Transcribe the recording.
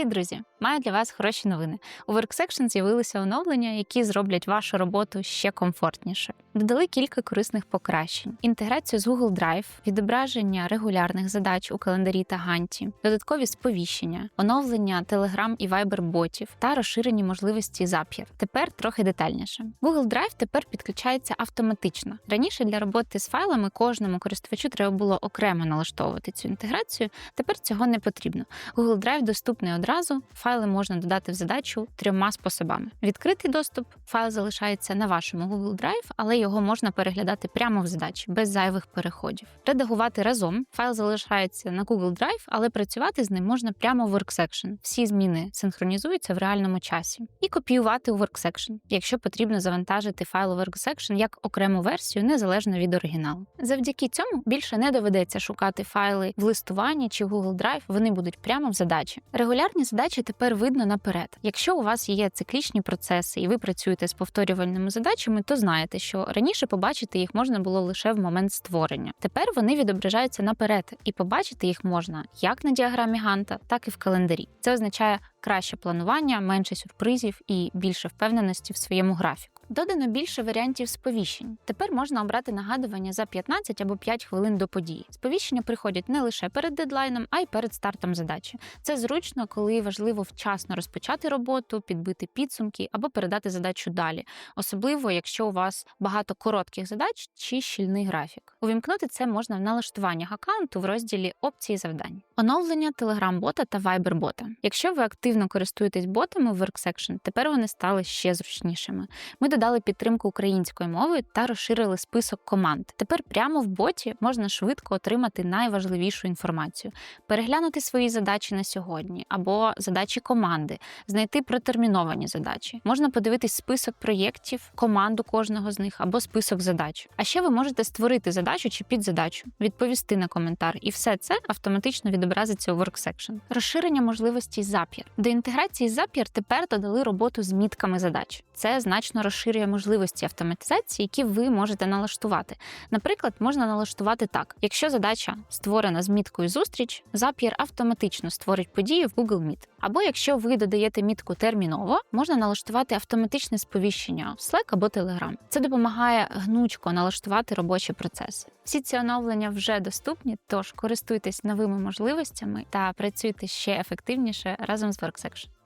Привіт, друзі! Маю для вас хороші новини. У WorkSection з'явилися оновлення, які зроблять вашу роботу ще комфортніше. Додали кілька корисних покращень: інтеграцію з Google Drive, відображення регулярних задач у календарі та ганті, додаткові сповіщення, оновлення Telegram і Viber ботів та розширені можливості Zapier. Тепер трохи детальніше. Google Drive тепер підключається автоматично. Раніше для роботи з файлами кожному користувачу треба було окремо налаштовувати цю інтеграцію. Тепер цього не потрібно. Google Drive доступний одразу. Файли можна додати в задачу трьома способами: відкритий доступ, файл залишається на вашому Google Drive, але його можна переглядати прямо в задачі без зайвих переходів. Редагувати разом файл залишається на Google Drive, але працювати з ним можна прямо в WorkSection. Всі зміни синхронізуються в реальному часі. І копіювати у WorkSection, якщо потрібно завантажити файл у WorkSection як окрему версію, незалежно від оригіналу. Завдяки цьому більше не доведеться шукати файли в листуванні чи в Google Drive, вони будуть прямо в задачі. Регулярні задачі тепер видно наперед. Якщо у вас є циклічні процеси і ви працюєте з повторювальними задачами, то знаєте, що раніше побачити їх можна було лише в момент створення. Тепер вони відображаються наперед, і побачити їх можна як на діаграмі Ганта, так і в календарі. Це означає краще планування, менше сюрпризів і більше впевненості в своєму графіку. Додано більше варіантів сповіщень. Тепер можна обрати нагадування за 15 або 5 хвилин до події. Сповіщення приходять не лише перед дедлайном, а й перед стартом задачі. Це зручно, коли важливо вчасно розпочати роботу, підбити підсумки або передати задачу далі, особливо якщо у вас багато коротких задач чи щільний графік. Увімкнути це можна в налаштуваннях аккаунту в розділі опції завдань. Оновлення Telegram-бота та Viber-бота. Якщо ви активно користуєтесь ботами в WorkSection, тепер вони стали ще зручнішими. Ми додали підтримку української мови та розширили список команд. Тепер прямо в боті можна швидко отримати найважливішу інформацію, переглянути свої задачі на сьогодні або задачі команди, знайти протерміновані задачі. Можна подивитись список проєктів, команду кожного з них або список задач. А ще ви можете створити задачу чи підзадачу, відповісти на коментар, і все це автоматично відобразиться у WorkSection. Розширення можливостей Zapier. До інтеграції Zapier тепер додали роботу з мітками задач. Це значно розширює можливості автоматизації, які ви можете налаштувати. Наприклад, можна налаштувати так: якщо задача створена з міткою зустріч, Zapier автоматично створить подію в Google Meet. Або якщо ви додаєте мітку терміново, можна налаштувати автоматичне сповіщення в Slack або Telegram. Це допомагає гнучко налаштувати робочі процеси. Всі ці оновлення вже доступні, тож користуйтесь новими можливостями та працюйте ще ефективніше разом з WorkSection.